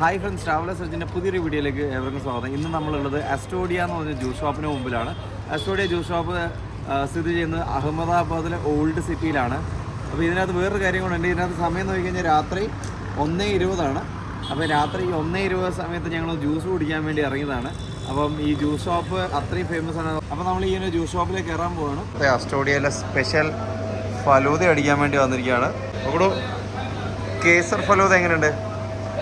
Hi friends traveller സെർജിന്റെ പുതിയൊരു വീഡിയോയിലേക്ക് ഏവർക്കും സ്വാഗതം. ഇന്ന് നമ്മളുള്ളത് അസ്റ്റോഡിയ എന്ന് പറഞ്ഞ ജ്യൂസ് ഷോപ്പിന് മുമ്പിലാണ്. അസ്റ്റോഡിയ ജ്യൂസ് ഷോപ്പ് സ്ഥിതി ചെയ്യുന്നത് അഹമ്മദാബാദിലെ ഓൾഡ് സിറ്റിയിലാണ്. അപ്പോൾ ഇതിനകത്ത് വേറൊരു കാര്യം കൂടെ ഉണ്ട്. ഇതിനകത്ത് സമയം നോക്കി കഴിഞ്ഞാൽ രാത്രി ഒന്നേ ഇരുപതാണ്. അപ്പോൾ രാത്രി ഒന്നേ ഇരുപത് സമയത്ത് ഞങ്ങൾ ജ്യൂസ് കുടിക്കാൻ വേണ്ടി ഇറങ്ങിയതാണ്. അപ്പം ഈ ജ്യൂസ് ഷോപ്പ് അത്രയും ഫേമസ് ആണ്. അപ്പോൾ നമ്മൾ ഈ ഒരു ജ്യൂസ് ഷോപ്പിലേക്ക് കയറാൻ പോവാണ്. അസ്റ്റോഡിയയിലെ സ്പെഷ്യൽ ഫലൂത അടിക്കാൻ വേണ്ടി വന്നിരിക്കുകയാണ്. കേസർ ഫലൂത എങ്ങനെയുണ്ട്?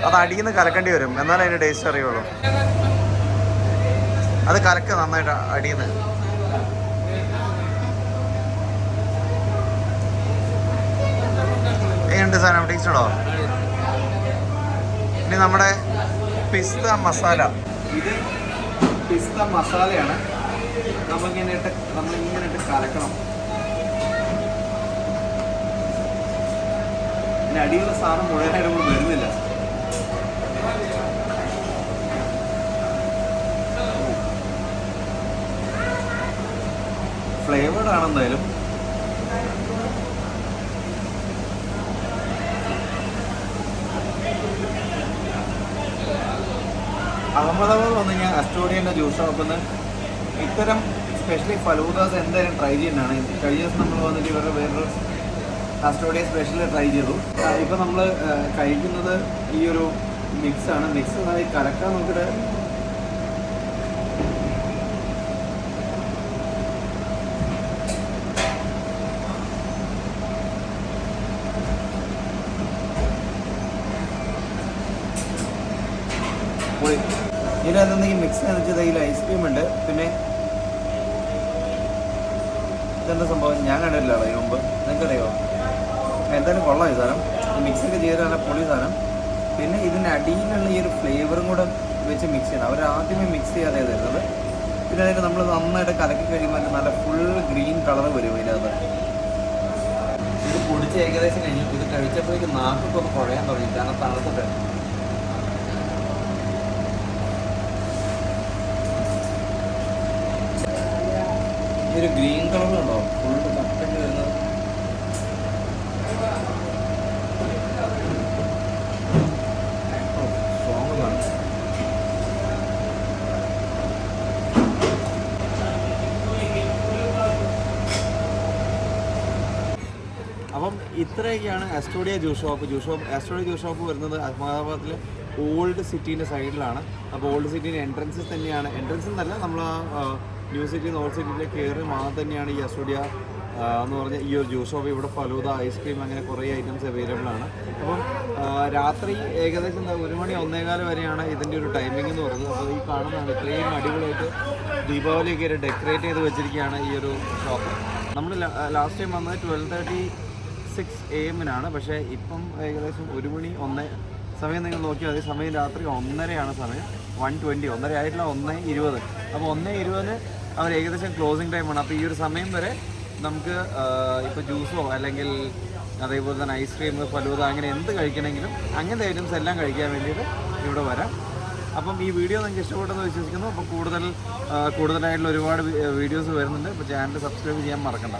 അത് അടിയിൽ കലക്കേണ്ടി വരും. എന്നാലേ അതിന്റെ ടേസ്റ്റ് അറിയുള്ളൂ. അത് കലക്ക നന്നായിട്ട് അടിയിൽ നിന്ന് എങ്ങനെയുണ്ട് സാധനം ടേസ്റ്റ് ഇനി നമ്മുടെ പിസ്ത മസാല. ഇത് പിസ്ത മസാലയാണ്. നമ്മളിങ്ങനെ ഇട്ട് നമ്മളിങ്ങനെ ഇട്ട് കലക്കണം. പിന്നെ അടിയിലുള്ള സാധനം മുഴുവനായിട്ട് വരുന്നില്ല. ഫ്ലേവേഡ് ആണ് എന്തായാലും. അഹമ്മദാബാദ് വന്നു കഴിഞ്ഞാൽ അസ്റ്റോഡിയന്റെ ജ്യൂസ് ഷോപ്പിൽ ഇത്തരം സ്പെഷ്യലി ഫലൂദാസ് എന്തായാലും ട്രൈ ചെയ്യുന്നതാണ്. കഴിഞ്ഞ ദിവസം നമ്മൾ വന്നിട്ട് ഇവരുടെ വേറൊരു അസ്റ്റോഡിയ സ്പെഷ്യൽ ട്രൈ ചെയ്തു. ഇപ്പം നമ്മൾ കഴിക്കുന്നത് ഈ ഒരു മിക്സാണ് മിക്സ് ആയി കലക്കാൻ നോക്കിയിട്ട് പോയി ഇതിനകത്ത് ഈ മിക്സ് എന്ന് വെച്ചാൽ ഇതിൽ ഐസ്ക്രീം ഉണ്ട്. പിന്നെ ഇതെന്താ സംഭവം? ഞാൻ കണ്ടിട്ടില്ല അതിന് മുമ്പ് നിങ്ങൾക്കറിയോ? എന്തായാലും കൊള്ളാം ഈ സാധനം. മിക്സ് ഒക്കെ ചെയ്ത് നല്ല പൊളി സാധനം. പിന്നെ ഇതിന്റെ അടിയിലുള്ള ഈ ഒരു ഫ്ലേവറും കൂടെ വെച്ച് മിക്സ് ചെയ്യണം. അവർ ആദ്യമേ മിക്സ് ചെയ്യാതെ തരുന്നത്. പിന്നെ അതിന് നമ്മൾ നന്നായിട്ട് കലക്കി കഴിയുമ്പോൾ നല്ല ഫുൾ ഗ്രീൻ കളർ വരും ഇതിനകത്ത് ഇത് പൊടിച്ച് ഏകദേശം കഴിഞ്ഞു. ഇത് കഴിച്ചപ്പോഴേക്ക് നാക്കൊക്കെ കുഴയാൻ തുടങ്ങി. കാരണം ഒരു ഗ്രീൻ കളർ ഉണ്ടോ ഫുള്ള് കറക്റ്റ് വരുന്നത് അപ്പം ഇത്രയൊക്കെയാണ് Astodia juice shop juice shop Astodia juice shop വരുന്നത് അഹമ്മദാബാദിലെ ഓൾഡ് സിറ്റീന്റെ സൈഡിലാണ്. അപ്പോൾ ഓൾഡ് സിറ്റീന്റെ എൻട്രൻസിൽ തന്നെയാണ്. എൻട്രൻസിൽ നിന്നല്ല നമ്മൾ ന്യൂ സിറ്റി ഓൾഡ് സിറ്റിയിലേക്ക് കയറി മാത്രം തന്നെയാണ് ഈ അസോഡിയ എന്ന് പറഞ്ഞാൽ ഈ ഒരു ജ്യൂസ് ഷോപ്പ് ഇവിടെ ഫലൂദ ഐസ്ക്രീം അങ്ങനെ കുറേ ഐറ്റംസ് അവൈലബിൾ ആണ്. അപ്പം രാത്രി ഏകദേശം എന്താ ഒരു മണി ഒന്നേകാൽ വരെയാണ് ഇതിന്റെ ഒരു ടൈമിംഗ് എന്ന് പറയുന്നത്. അപ്പോൾ ഈ കാണുന്നതാണ് ഇത്രയും അടിപൊളിയായിട്ട് ദീപാവലിയൊക്കെ ഒരു ഡെക്കറേറ്റ് ചെയ്ത് വെച്ചിരിക്കുകയാണ് ഈ ഒരു ഷോപ്പ് നമ്മൾ ലാസ്റ്റ് ടൈം വന്നത് ട്വൽവ് തേർട്ടി സിക്സ് എ എമ്മിനാണ് പക്ഷേ ഇപ്പം ഏകദേശം ഒരു മണി ഒന്ന് സമയം നിങ്ങൾ നോക്കിയാൽ മതി. സമയം രാത്രി ഒന്നരയാണ് സമയം. വൺ ട്വന്റി ഒന്നര ആയിട്ടുള്ള ഒന്ന് ഇരുപത്. അപ്പോൾ ഒന്ന് ഇരുപതിന് അവർ ഏകദേശം ക്ലോസിങ് ടൈമാണ് അപ്പോൾ ഈ ഒരു സമയം വരെ നമുക്ക് ഇപ്പോൾ ജ്യൂസോ അല്ലെങ്കിൽ അതേപോലെ തന്നെ ഐസ്ക്രീം ഫലൂത അങ്ങനെ എന്ത് കഴിക്കണമെങ്കിലും അങ്ങനത്തെ ഐറ്റംസ് എല്ലാം കഴിക്കാൻ വേണ്ടിയിട്ട് ഇവിടെ വരാം. അപ്പം ഈ വീഡിയോ നിങ്ങൾക്ക് ഇഷ്ടപ്പെട്ടെന്ന് വിശ്വസിക്കുന്നു. അപ്പോൾ കൂടുതൽ കൂടുതലായിട്ടുള്ള ഒരുപാട് വീഡിയോസ് വരുന്നുണ്ട്. അപ്പോൾ ചാനൽ സബ്സ്ക്രൈബ് ചെയ്യാൻ മറക്കണ്ട.